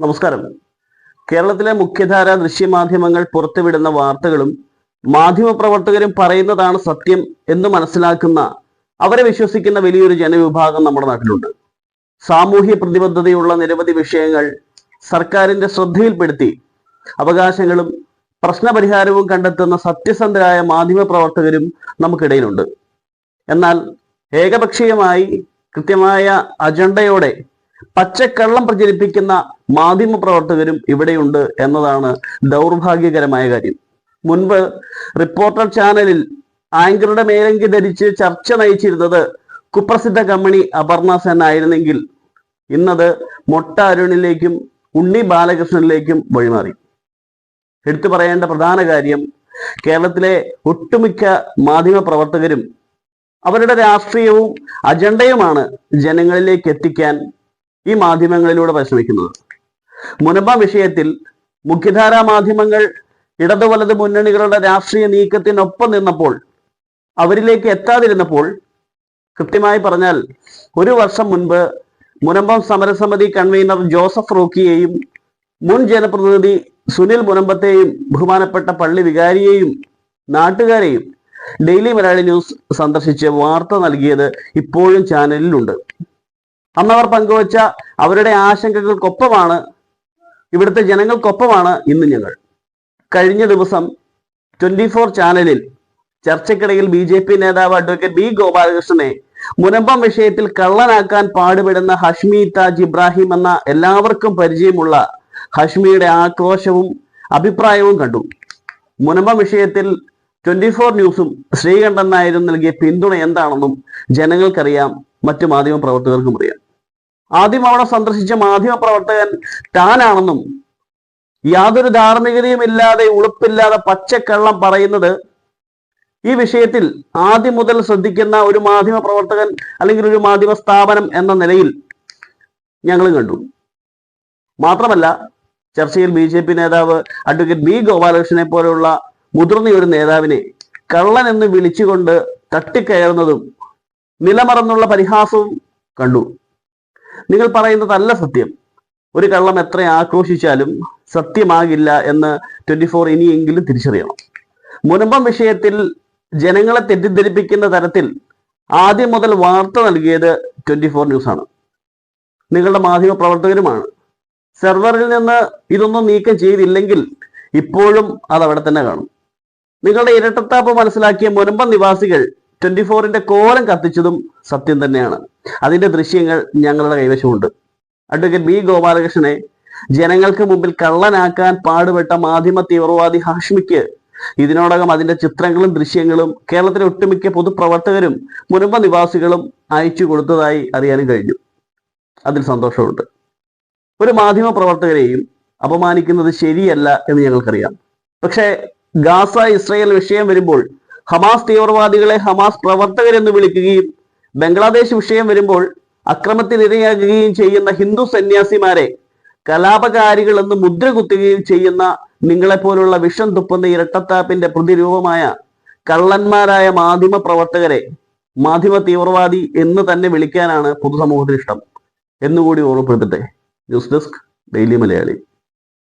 നമസ്കാരം. കേരളത്തിലെ മുഖ്യധാര ദൃശ്യമാധ്യമങ്ങൾ പുറത്തുവിടുന്ന വാർത്തകളും മാധ്യമപ്രവർത്തകരും പറയുന്നതാണ് സത്യം എന്ന് മനസ്സിലാക്കുന്ന അവരെ വിശ്വസിക്കുന്ന വലിയൊരു ജനവിഭാഗം നമ്മുടെ നാട്ടിലുണ്ട്. സാമൂഹ്യ പ്രതിബദ്ധതയുള്ള നിരവധി വിഷയങ്ങൾ സർക്കാരിന്റെ ശ്രദ്ധയിൽപ്പെടുത്തി അവകാശങ്ങളും പ്രശ്നപരിഹാരവും കണ്ടെത്തുന്ന സത്യസന്ധരായ മാധ്യമപ്രവർത്തകരും നമുക്കിടയിലുണ്ട്. എന്നാൽ ഏകപക്ഷീയമായി കൃത്യമായ അജണ്ടയോടെ പച്ചക്കള്ളം പ്രചരിപ്പിക്കുന്ന മാധ്യമ പ്രവർത്തകരും ഇവിടെയുണ്ട് എന്നതാണ് ദൗർഭാഗ്യകരമായ കാര്യം. മുൻപ് റിപ്പോർട്ടർ ചാനലിൽ ആങ്കറുടെ മേലങ്കി ധരിച്ച് ചർച്ച നയിച്ചിരുന്നത് കുപ്രസിദ്ധ കമ്പനി അപർണ സെൻ ആയിരുന്നെങ്കിൽ ഇന്നത് മൊട്ട അരുണിലേക്കും ഉണ്ണി ബാലകൃഷ്ണനിലേക്കും വഴിമാറി. എടുത്തു പറയേണ്ട പ്രധാന കാര്യം കേരളത്തിലെ ഒട്ടുമിക്ക മാധ്യമ പ്രവർത്തകരും അവരുടെ രാഷ്ട്രീയവും അജണ്ടയുമാണ് ജനങ്ങളിലേക്ക് എത്തിക്കാൻ ഈ മാധ്യമങ്ങളിലൂടെ പരിശ്രമിക്കുന്നത്. മുനമ്പ വിഷയത്തിൽ മുഖ്യധാരാ മാധ്യമങ്ങൾ ഇടതു വലത് മുന്നണികളുടെ രാഷ്ട്രീയ നീക്കത്തിനൊപ്പം നിന്നപ്പോൾ അവരിലേക്ക് എത്താതിരുന്നപ്പോൾ കൃത്യമായി പറഞ്ഞാൽ ഒരു വർഷം മുൻപ് മുനമ്പം സമരസമിതി കൺവീനർ ജോസഫ് റോക്കിയെയും മുൻ ജനപ്രതിനിധി സുനിൽ മുനമ്പത്തെയും ബഹുമാനപ്പെട്ട പള്ളി വികാരിയെയും നാട്ടുകാരെയും ഡെയിലി മലയാളി ന്യൂസ് സന്ദർശിച്ച് വാർത്ത നൽകിയത് ഇപ്പോഴും ചാനലിലുണ്ട്. അന്നവർ പങ്കുവച്ച അവരുടെ ആശങ്കകൾക്കൊപ്പമാണ് ഇവിടുത്തെ ജനങ്ങൾക്കൊപ്പമാണ് ഇന്ന് ഞങ്ങൾ. കഴിഞ്ഞ ദിവസം ട്വന്റി ഫോർ ചാനലിൽ ചർച്ചക്കിടയിൽ ബി ജെ പി നേതാവ് അഡ്വക്കേറ്റ് ബി ഗോപാലകൃഷ്ണനെ മുനമ്പം വിഷയത്തിൽ കള്ളനാക്കാൻ പാടുപെടുന്ന ഹഷ്മി താജ് ഇബ്രാഹിം എന്ന എല്ലാവർക്കും പരിചയമുള്ള ഹഷ്മിയുടെ ആക്രോശവും അഭിപ്രായവും കണ്ടു. മുനമ്പം വിഷയത്തിൽ ട്വന്റി ഫോർ ന്യൂസും ശ്രീകണ്ഠൻ നായരും നൽകിയ പിന്തുണ എന്താണെന്നും ജനങ്ങൾക്കറിയാം മറ്റു മാധ്യമ പ്രവർത്തകർക്കും അറിയാം. ആദ്യം അവിടെ സന്ദർശിച്ച മാധ്യമ പ്രവർത്തകൻ താനാണെന്നും യാതൊരു ധാർമ്മികതയും ഇല്ലാതെ ഉളുപ്പില്ലാതെ പച്ചക്കള്ളം പറയുന്നത് ഈ വിഷയത്തിൽ ആദ്യം മുതൽ ശ്രദ്ധിക്കുന്ന ഒരു മാധ്യമ പ്രവർത്തകൻ അല്ലെങ്കിൽ ഒരു മാധ്യമ സ്ഥാപനം എന്ന നിലയിൽ ഞങ്ങളും കണ്ടു. മാത്രമല്ല ചർച്ചയിൽ ബി ജെ പി നേതാവ് അഡ്വക്കേറ്റ് ബി ഗോപാലകൃഷ്ണനെ പോലെയുള്ള മുതിർന്ന ഒരു നേതാവിനെ കള്ളൻ എന്ന് വിളിച്ചുകൊണ്ട് തട്ടിക്കയറുന്നതും നിലമറന്നുള്ള പരിഹാസവും കണ്ടു. നിങ്ങൾ പറയുന്നതല്ല സത്യം. ഒരു കള്ളം എത്ര ആക്രോശിച്ചാലും സത്യമാകില്ല എന്ന് ട്വന്റി ഫോർ ഇനിയെങ്കിലും തിരിച്ചറിയണം. മുനമ്പം വിഷയത്തിൽ ജനങ്ങളെ തെറ്റിദ്ധരിപ്പിക്കുന്ന തരത്തിൽ ആദ്യം മുതൽ വാർത്ത നൽകിയത് ട്വന്റി ഫോർ ന്യൂസ് ആണ്. നിങ്ങളുടെ മാധ്യമ പ്രവർത്തകരുമാണ് സെർവറിൽ നിന്ന് ഇതൊന്നും നീക്കം ചെയ്തില്ലെങ്കിൽ ഇപ്പോഴും അത് അവിടെ തന്നെ കാണും. നിങ്ങളുടെ ഇരട്ടത്താപ്പ് മനസ്സിലാക്കിയ മുനമ്പം നിവാസികൾ ട്വന്റി ഫോറിന്റെ കോലം കത്തിച്ചതും സത്യം തന്നെയാണ്. അതിന്റെ ദൃശ്യങ്ങൾ ഞങ്ങളുടെ കൈവശമുണ്ട്. അഡ്വക്കേറ്റ് ബി ഗോപാലകൃഷ്ണനെ ജനങ്ങൾക്ക് മുമ്പിൽ കള്ളനാക്കാൻ പാടുപെട്ട മാധ്യമ തീവ്രവാദി ഹാഷ്മിക്ക് ഇതിനോടകം അതിന്റെ ചിത്രങ്ങളും ദൃശ്യങ്ങളും കേരളത്തിലെ ഒട്ടുമിക്ക പൊതുപ്രവർത്തകരും മുനമ്പ നിവാസികളും അയച്ചു കൊടുത്തതായി അറിയാനും കഴിഞ്ഞു. അതിൽ സന്തോഷമുണ്ട്. ഒരു മാധ്യമ പ്രവർത്തകരെയും അപമാനിക്കുന്നത് ശരിയല്ല എന്ന് ഞങ്ങൾക്കറിയാം. പക്ഷേ ഗാസ ഇസ്രയേൽ വിഷയം വരുമ്പോൾ ഹമാസ് തീവ്രവാദികളെ ഹമാസ് പ്രവർത്തകരെന്ന് വിളിക്കുകയും ബംഗ്ലാദേശ് വിഷയം വരുമ്പോൾ അക്രമത്തിനിരയാകുകയും ചെയ്യുന്ന ഹിന്ദു സന്യാസിമാരെ കലാപകാരികൾ എന്ന് മുദ്ര കുത്തുകയും ചെയ്യുന്ന നിങ്ങളെപ്പോലുള്ള വിഷം തുപ്പുന്ന ഇരട്ടത്താപ്പിന്റെ പ്രതിരൂപമായ കള്ളന്മാരായ മാധ്യമ പ്രവർത്തകരെ മാധ്യമ തീവ്രവാദി എന്ന് തന്നെ വിളിക്കാനാണ് പൊതുസമൂഹത്തിന് ഇഷ്ടം. എന്നുകൂടി ഓർമ്മപ്പെടുത്തട്ടെ. News desk daily Malayali.